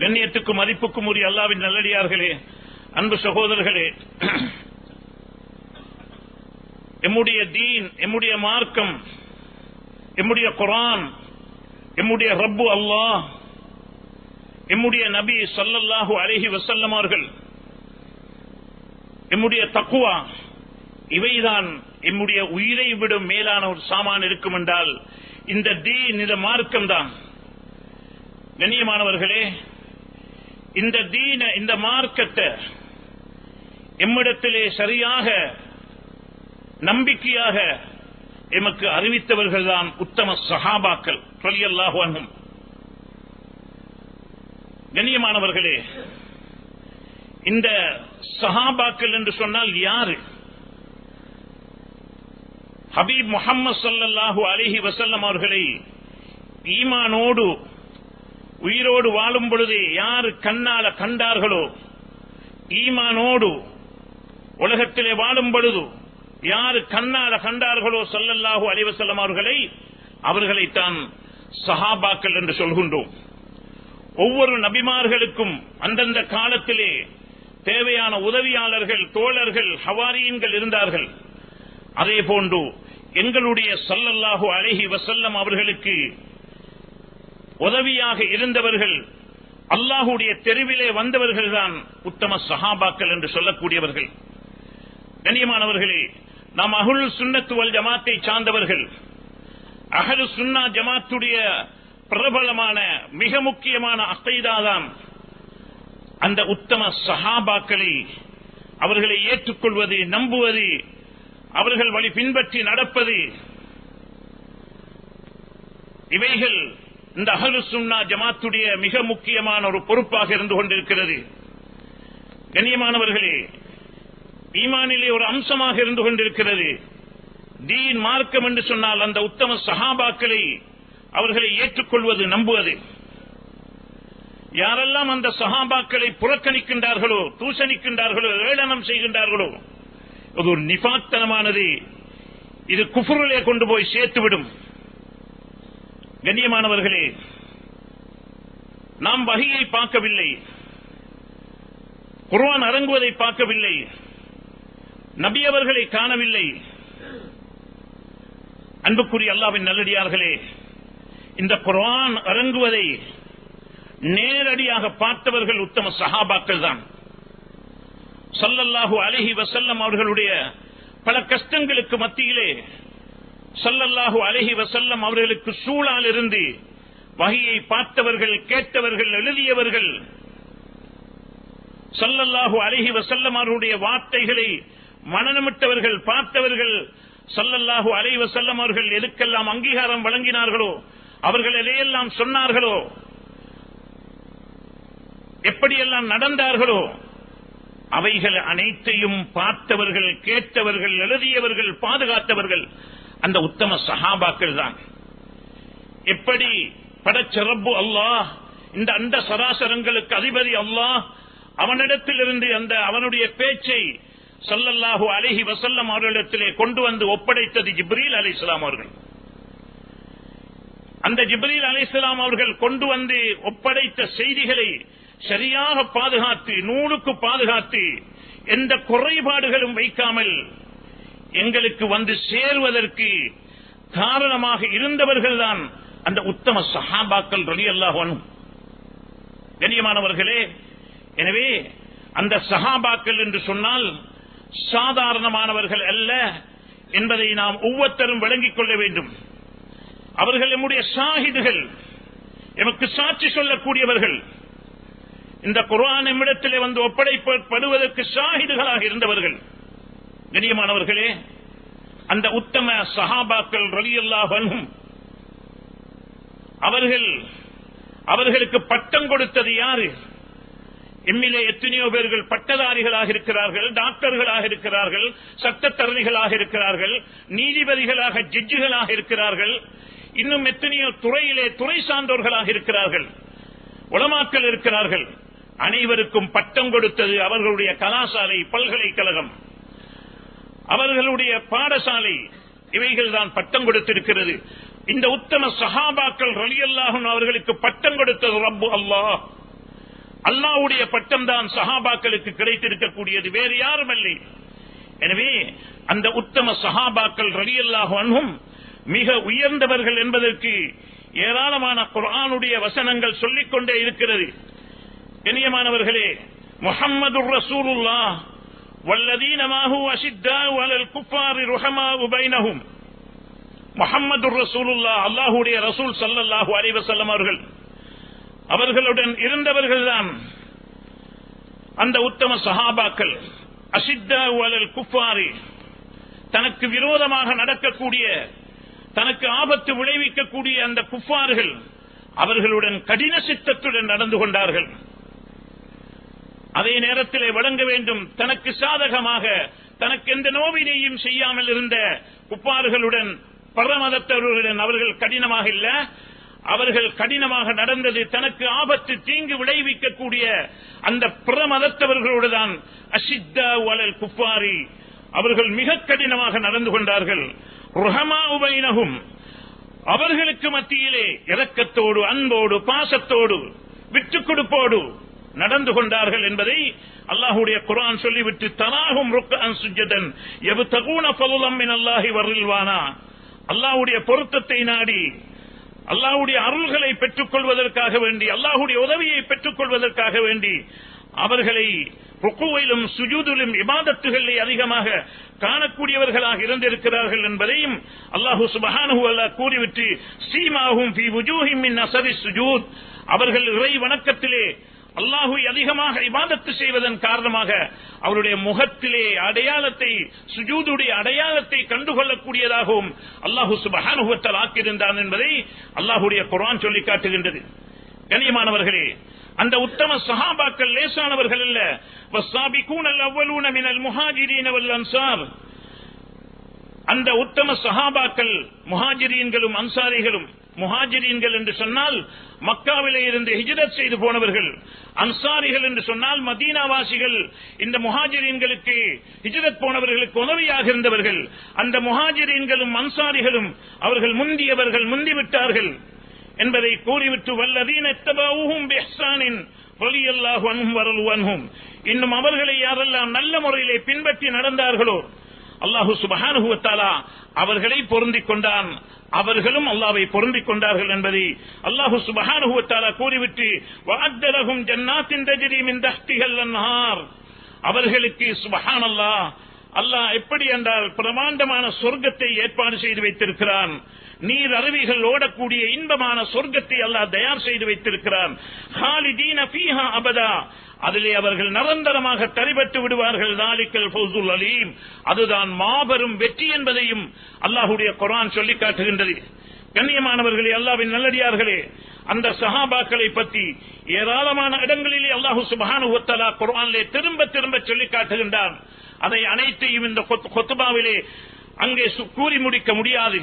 கண்ணியத்துக்கும் மதிப்புக்கும் உரிய அல்லாவின் நல்லடியார்களே அன்பு சகோதரர்களே எம்முடைய தீன் எம்முடைய மார்க்கம் எம்முடைய குரான் எம்முடைய ரப்பு அல்லாஹ் எம்முடைய நபி சல்லல்லாஹு அலைஹி வசல்லமார்கள் எம்முடைய தக்குவா இவைதான் எம்முடைய உயிரை விடும் மேலான ஒரு சாமான் இருக்கும் என்றால் இந்த தீன் இந்த மார்க்கம் தான் கண்ணியமானவர்களே இந்த தீன இந்த மார்க்கத்தை எம்மிடத்திலே சரியாக நம்பிக்கையாக எமக்கு அறிவித்தவர்கள் தான் உத்தம சஹாபாக்கள் சொல்லியல்லாகும் கண்ணியமானவர்களே இந்த சஹாபாக்கள் என்று சொன்னால் யாரு? ஹபீப் முகம்மது சல்லாஹூ அலிஹி வசல்லம் அவர்களை ஈமானோடு உயிரோடு வாழும் பொழுது யாரு கண்ணால கண்டார்களோ ஈமானோடு உலகத்திலே வாழும் பொழுது யாரு கண்ணால கண்டார்களோ சொல்லல்லாஹு அலிவசல்லம் அவர்களை அவர்களைத்தான் சஹாபாக்கள் என்று சொல்கின்றோம். ஒவ்வொரு நபிமார்களுக்கும் அந்தந்த காலத்திலே தேவையான உதவியாளர்கள் தோழர்கள் ஹவாரியன்கள் இருந்தார்கள். அதே போன்று எங்களுடைய சல்லல்லாஹு அழகி வசல்லம் அவர்களுக்கு உதவியாக இருந்தவர்கள் அல்லாஹுடைய தெருவிலே வந்தவர்கள் தான் உத்தம சஹாபாக்கள் என்று சொல்லக்கூடியவர்கள். கண்ணியமானவர்களே நாம் அகுல் சுண்ணத்துவல் ஜமாத்தை சார்ந்தவர்கள். அகலு சுன்னா ஜமாத்துடைய பிரபலமான மிக முக்கியமான அக்கைதாதான் அந்த உத்தம சஹாபாக்களை அவர்களை ஏற்றுக்கொள்வது நம்புவது அவர்கள் வழி பின்பற்றி நடப்பது. இவைகள் இந்த அகலு சுன்னா ஜமாத்துடைய மிக முக்கியமான ஒரு பொறுப்பாக இருந்து கொண்டிருக்கிறது. கண்ணியமானவர்களே ஈமானிலே ஒரு அம்சமாக இருந்து கொண்டிருக்கிறது. தீன் மார்க்கம் என்று சொன்னால் அந்த உத்தம சஹாபாக்களை அவர்களை ஏற்றுக்கொள்வது நம்புவது. யாரெல்லாம் அந்த சஹாபாக்களை புறக்கணிக்கின்றார்களோ தூசணிக்கின்றார்களோ ஏளனம் செய்கின்றார்களோ அது ஒரு நிபாத்தனமானது இது குஃபுரிலே கொண்டு போய் சேர்த்துவிடும். கண்ணியமானவர்களே நாம் வகையை பார்க்கவில்லை. குர்வான் அரங்குவதை பார்க்கவில்லை. நபியவர்களை காணவில்லை. அன்புக்குரிய அல்லாவின் நல்லடியார்களே இந்த குர்வான் அரங்குவதை நேரடியாக பார்த்தவர்கள் உத்தம சஹாபாக்கள் தான். சல்லல்லாஹு அலஹி வசல்லம் அவர்களுடைய பல கஷ்டங்களுக்கு மத்தியிலே சல்லல்லாஹு அலஹி வசல்லம் அவர்களுக்கு சூழால் இருந்து வகையை பார்த்தவர்கள் கேட்டவர்கள் எழுதியவர்கள் சல்லல்லாஹு அலஹி வசல்லம் அவர்களுடைய வார்த்தைகளை மனநமிட்டவர்கள் பார்த்தவர்கள் சல்லல்லாஹு அலஹி வசல்லம் அவர்கள் எதுக்கெல்லாம் அங்கீகாரம் வழங்கினார்களோ அவர்கள் எதையெல்லாம் சொன்னார்களோ எப்படியெல்லாம் நடந்தார்களோ அவைகள் அனைத்தையும் பார்த்தவர்கள் கேட்டவர்கள் எழுதியவர்கள் பாதுகாத்தவர்கள் அந்த உத்தம சஹாபாக்கள் தான். எப்படி படச்சிறப்பு அல்லாஹ் இந்த அந்த சராசரங்களுக்கு அதிபதி அல்லாஹ் அவனிடத்திலிருந்து அந்த அவனுடைய பேச்சை சல்லல்லாஹு அலஹி வசல்லம் அவர்களிடத்திலே கொண்டு வந்து ஒப்படைத்தது ஜிப்ரீல் அலி இஸ்லாம் அவர்கள். அந்த ஜிப்ரீல் அலி இஸ்லாம் அவர்கள் கொண்டு வந்து ஒப்படைத்த செய்திகளை சரியாக பாதுகாத்து நூலுக்கு பாதுகாத்து எந்த குறைபாடுகளும் வைக்காமல் எங்களுக்கு வந்து சேருவதற்கு காரணமாக இருந்தவர்கள் தான் அந்த உத்தம சஹாபாக்கள் ரலி அல்லாஹன் கண்ணியமானவர்களே எனவே அந்த சஹாபாக்கள் என்று சொன்னால் சாதாரணமானவர்கள் அல்ல என்பதை நாம் ஒவ்வொருத்தரும் விளங்கிக் கொள்ள வேண்டும். அவர்கள் நம்முடைய சாகிதுகள் எமக்கு சாட்சி சொல்லக்கூடியவர்கள். இந்த குரான் நம்மிடத்திலே வந்து ஒப்படைப்படுவதற்கு சாகிதுகளாக இருந்தவர்கள். கண்ணியமானவர்களே அந்த உத்தம சஹாபாக்கள் ரலியல்லாஹனும் அவர்கள் அவர்களுக்கு பட்டம் கொடுத்தது யாரு? எம்மிலே எத்தனையோ பேர்கள் பட்டதாரிகளாக இருக்கிறார்கள் டாக்டர்களாக இருக்கிறார்கள் சட்டத்தரணிகளாக இருக்கிறார்கள் நீதிபதிகளாக ஜட்ஜுகளாக இருக்கிறார்கள் இன்னும் எத்தனையோ துறையிலே துறை சார்ந்தோர்களாக இருக்கிறார்கள் உளமாக்கல் இருக்கிறார்கள். அனைவருக்கும் பட்டம் கொடுத்தது அவர்களுடைய கலாசாலை பல்கலைக்கழகம். அவர்களுடைய பாடசாலை இவைகள் தான் பட்டம் கொடுத்திருக்கிறது. இந்த உத்தம சஹாபாக்கள் ரலியல்லாஹும் அவர்களுக்கு பட்டம் கொடுத்தது ரப்பு அல்லாஹ். அல்லாவுடைய பட்டம் தான் சஹாபாக்களுக்கு கிடைத்திருக்கக்கூடியது வேறு யாரும் இல்லை எனவே அந்த உத்தம சஹாபாக்கள் ரலியல்லாஹு அன்ஹும் மிக உயர்ந்தவர்கள் என்பதற்கு ஏராளமான குரானுடைய வசனங்கள் சொல்லிக் கொண்டே இருக்கிறது. கண்ணியமானவர்களே முகம்மது ரசூலுல்லா والذين معه أشداء على الكفار رحماء بينهم முஹம்மது ரசூலுல்லா அல்லாஹுடைய ரசூல் ஸல்லல்லாஹு அலைஹி வஸல்லம் அவர்கள் அவர்களுடன் இருந்தவர்கள்தான் அந்த உத்தம சஹாபாக்கள் அசித்தா வலல் குஃபாரி தனக்கு விரோதமாக நடக்கக்கூடிய தனக்கு ஆபத்து விளைவிக்கக்கூடிய அந்த குஃபார்கள் அவர்களுடன் கடின சித்தத்துடன் நடந்து கொண்டார்கள் அதே நேரத்திலே வழங்க வேண்டும். தனக்கு சாதகமாக தனக்கு எந்த நோவினையும் செய்யாமல் இருந்த குப்பாறுகளுடன் பரமதத்தவர்களுடன் அவர்கள் கடினமாக இல்ல. அவர்கள் கடினமாக நடந்தது தனக்கு ஆபத்து தீங்கு விளைவிக்கக்கூடிய அந்த பிரமதத்தவர்களோடு தான். அசித்தா வலல் குப்பாரி. அவர்கள் மிக கடினமாக நடந்து கொண்டார்கள். ருஹமா உபைனகும் அவர்களுக்கு மத்தியிலே இரக்கத்தோடு அன்போடு பாசத்தோடு விட்டுக் கொடுப்போடு நடந்து கொண்டார்கள் என்பதை அல்லாஹுடைய குரான் சொல்லிவிட்டு தனாகும் ருக்கன் சுஜதன் எவு தகுன பலுலம் அல்லாஹி வரில்வானா அல்லாஹுடைய பொருத்தத்தை நாடி அல்லாஹுடைய அருள்களை பெற்றுக் கொள்வதற்காக வேண்டி அல்லாஹுடைய உதவியை பெற்றுக் கொள்வதற்காக வேண்டி அவர்களை ருக்குவிலும் சுஜூதிலும் இபாதத்துகளை அதிகமாக காணக்கூடியவர்களாக இருந்திருக்கிறார்கள் என்பதையும் அல்லாஹு சுபஹானு அல்லாஹ் கூறிவிட்டு சீமாகும் அவர்கள் இறை வணக்கத்திலே அல்லாஹுவை அதிகமாக இபாதத்து செய்வதன் காரணமாக அவருடைய முகத்திலே அடையாளத்தை சுஜூதுடைய அடையாளத்தை கண்டுகொள்ளக்கூடியதாகவும் அல்லாஹு சுபஹானுவத்தால் ஆக்கியிருந்தான் என்பதை அல்லாஹுடைய குரான் சொல்லி காட்டுகின்றது. கண்ணியமானவர்களே அந்த உத்தம சஹாபாக்கள் லேசானவர்கள் அல்ல. வஸ்ஸாபிகூன அன்சார். அந்த உத்தம சஹாபாக்கள் முஹாஜிரியன்களும் அன்சாரிகளும் முஹாஜிரீன்கள் என்று சொன்னால் மக்காவிலே இருந்து ஹிஜரத் செய்து போனவர்கள். அன்சாரிகள் என்று சொன்னால் மதீனாவாசிகள். இந்த முஹாஜிரீன்களுக்கு ஹிஜரத் போனவர்களுக்கு உதவியாக இருந்தவர்கள். அந்த முஹாஜிரீன்களும் அன்சாரிகளும் அவர்கள் முந்தியவர்கள் முந்திவிட்டார்கள் என்பதை கூறிவிட்டு வல்லதீன் எத்தபாவும் பெஹ்சானின் இன்னும் அவர்களை யாரெல்லாம் நல்ல முறையிலே பின்பற்றி நடந்தார்களோ அல்லாஹு சுபஹானுகுவத்தாலா அவர்களை பொருந்திக் கொண்டான். அவர்களும் அல்லாவை பொருந்திக் கொண்டார்கள் என்பதை அல்லாஹு சுபஹானுகுவத்தாலா கூறிவிட்டு வஅத்தலஹும் ஜன்னாத்தின் தஜ்ரி மின் தஹ்திஹல் அவர்களுக்கு அல்லாஹ் எப்படி என்றால் பிரமாண்டமான சொர்க்கத்தை ஏற்பாடு செய்து வைத்திருக்கிறான். நீர் அருவிகள் ஓடக்கூடிய இன்பமான சொர்க்கத்தை அல்லாஹ் தயார் செய்து வைத்திருக்கிறான். ஹாலிதீன அபதா அதிலே அவர்கள் நிரந்தரமாக தரிபட்டு விடுவார்கள். நாளிக்கல் ஃபௌசுல் அலீம் அதுதான் மாபெரும் வெற்றி என்பதையும் அல்லாஹுடைய குரான் சொல்லி காட்டுகின்றது. கண்ணியமானவர்களே அல்லாவின் நல்லடியார்களே அந்த சஹாபாக்களை பற்றி ஏராளமான இடங்களிலே அல்லாஹு சுபானுத்தலா குரானிலே திரும்ப திரும்ப சொல்லி காட்டுகின்றான். அதை அனைத்தையும் இந்த கொத்- கொத்துபாவிலே அங்கே சு- கூறி முடிக்க முடியாது.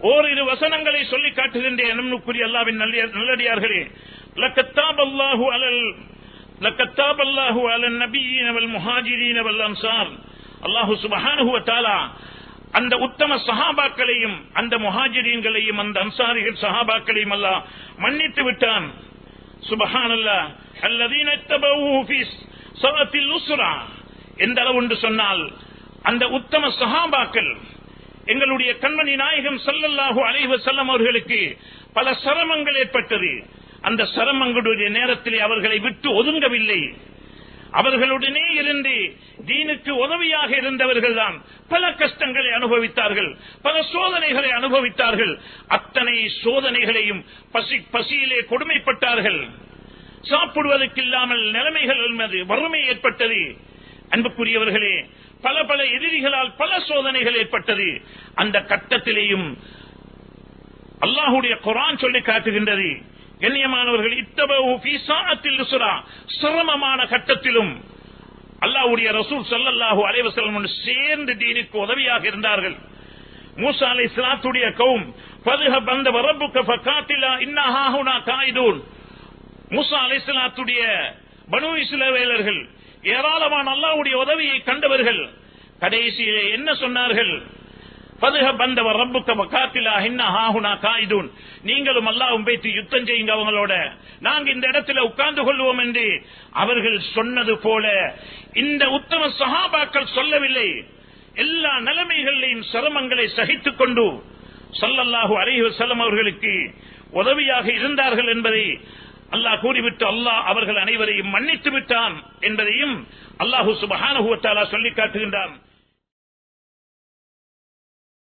ஓரிரு வசனங்களை சொல்லி காட்டுகின்றேன். நம்முக்குரிய அல்லாவின் நல்ல- நல்லடியார்களே லக்கத்தாப் அல்லாஹு அலல் லக்கத்தாப் அல்லாஹு அலன் நபியீன வல் முஹாஜிரீன வல் அன்சார் அல்லாஹு சுபஹானஹு வ அந்த உத்தம சஹாபாக்களையும் அந்த முஹாஜிரீன்களையும் அந்த அன்சாரிகள் சஹாபாக்களையும் அல்லாஹ் மன்னித்து விட்டான். சுபஹானல்லாஹ் அல்லதீன இத்தபவுஹு ஃபீ ஸலத்தில் உஸ்ரா. எந்த அளவு என்று சொன்னால் அந்த உத்தம சஹாபாக்கள் எங்களுடைய கண்மணி நாயகம் சல்லல்லாஹு அலைஹி வஸல்லம் அவர்களுக்கு பல சிரமங்கள் ஏற்பட்டது. அந்த சிரமங்களுடைய நேரத்திலே அவர்களை விட்டு ஒதுங்கவில்லை. அவர்களுடனே இருந்து தீனுக்கு உதவியாக இருந்தவர்கள் தான் பல கஷ்டங்களை அனுபவித்தார்கள் பல சோதனைகளை அனுபவித்தார்கள். அத்தனை சோதனைகளையும் பசி பசியிலே கொடுமைப்பட்டார்கள். சாப்பிடுவதற்கு இல்லாமல் நிலைமைகள் வறுமை ஏற்பட்டது. அன்புக்குரியவர்களே பல பல எதிரிகளால் பல சோதனைகள் ஏற்பட்டது. அந்த கட்டத்திலேயும் அல்லாஹுடைய குரான் சொல்லி காட்டுகின்றது. கண்ணியமானவர்கள் இத்தபு சிரமமான கட்டத்திலும் அல்லாவுடைய ரசூல் சல்லாஹூ அலைவசல்லம் சேர்ந்து தீனுக்கு உதவியாக இருந்தார்கள். மூசா அலை இஸ்லாத்துடைய கௌம் பதுக பந்த வரப்புக்கு பக்காத்திலா இன்னாஹாஹுனா காயிதூன். மூசா அலை இஸ்லாத்துடைய பனு இஸ்லவேலர்கள் ஏராளமான அல்லாவுடைய உதவியை கண்டவர்கள் கடைசியிலே என்ன சொன்னார்கள்? நீங்களும் அல்லாவும் வைத்து யுத்தம் செய்யுங்க அவங்களோட. நாங்க இந்த இடத்துல உட்கார்ந்து கொள்வோம் என்று அவர்கள் சொன்னது போல இந்த உத்தம சஹாபாக்கள் சொல்லவில்லை. எல்லா நிலைமைகளையும் சிரமங்களை சகித்துக் கொண்டு சல்லல்லாஹு அலைஹி செல்லம் அவர்களுக்கு உதவியாக இருந்தார்கள் என்பதை அல்லாஹ் கூறிவிட்டு அல்லாஹ் அவர்கள் அனைவரையும் மன்னித்து விட்டான் என்பதையும் அல்லாஹு சுபஹானஹு சொல்லிக் காட்டுகின்றான்.